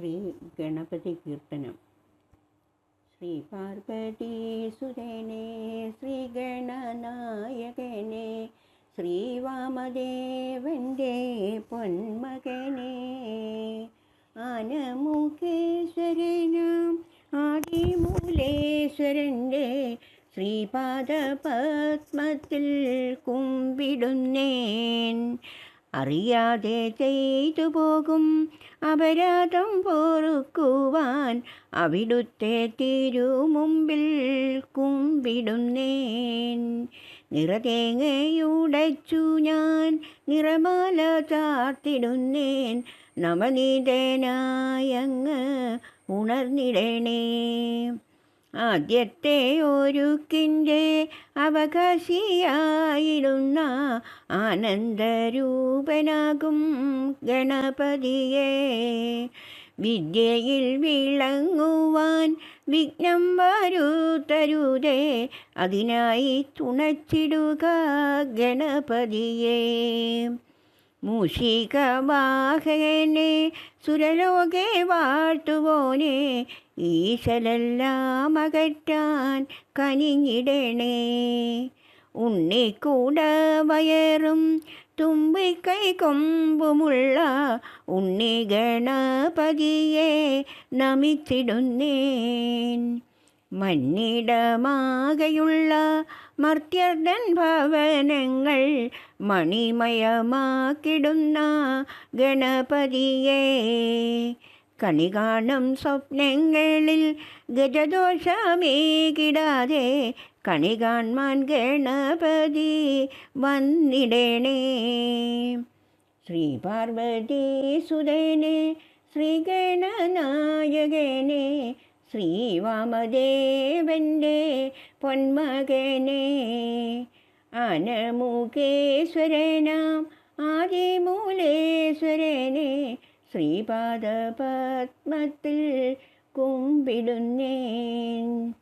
ശ്രീ ഗണപതി കീർത്തനം. ശ്രീ പാർവതി സുരനെ ശ്രീ ഗണനായകനെ ശ്രീ വാമദേവന്റെ പൊന്മകനെ. ആനമുഖേശ്വരനാം ആദിമൂലേശ്വരന്റെ ശ്രീപാദപത്മത്തിൽ കുമ്പിടുന്നേൻ. അറിയാതെ ചെയ്തു പോകും. അപരാധം പൊറുക്കുവാൻ അവിടുത്തെ തിരുമുമ്പിൽ കുമ്പിടുന്നേൻ. നിറതേങ്ങയുടച്ചു ഞാൻ നിറമാല ചാർത്തിടുന്നേൻ. നവനീതനായങ്ങ് ഉണർന്നിടണേ. ആദ്യത്തെ ഒരുക്കിന്റെ അവകാശിയായിരുന്ന ആനന്ദരൂപനാകും ഗണപതിയെ. വിദ്യയിൽ വിളങ്ങുവാൻ വിഘ്നം വരുത്തരുതേ അതിനായി തുണച്ചിടുക ഗണപതിയെ. മൂഷികവാഹകനെ സുരലോകെ വാഴ്ത്തുവോനെ ഈശലെല്ലാം അകറ്റാൻ കനിഞ്ഞിടണേ ഉണ്ണിക്കൂട വയറും തുമ്പിക്കൈ കൊമ്പുമുള്ള ഉണ്ണി ഗണപതിയെ നമിച്ചിടുന്നേൻ മണ്ണിടമാകെയുള്ള മർത്യർദൻ ഭവനങ്ങൾ മണിമയമാക്കിടുന്ന ഗണപതിയെ. കണി കാണും സ്വപ്നങ്ങളിൽ ഗജദോഷമേകിടാതെ കണി കാൺമാൻ ഗണപതി വന്നിടണേ. ശ്രീ പാർവതി സുതനെ ശ്രീ ഗണനായകനെ ശ്രീ വാമദേവന്റെ പൊന്മകനെ. ആനമുഖേശ്വരനാം ആദിമൂലേശ്വരനെ ശ്രീപാദപത്മത്തിൽ കുമ്പിടുന്നേൻ.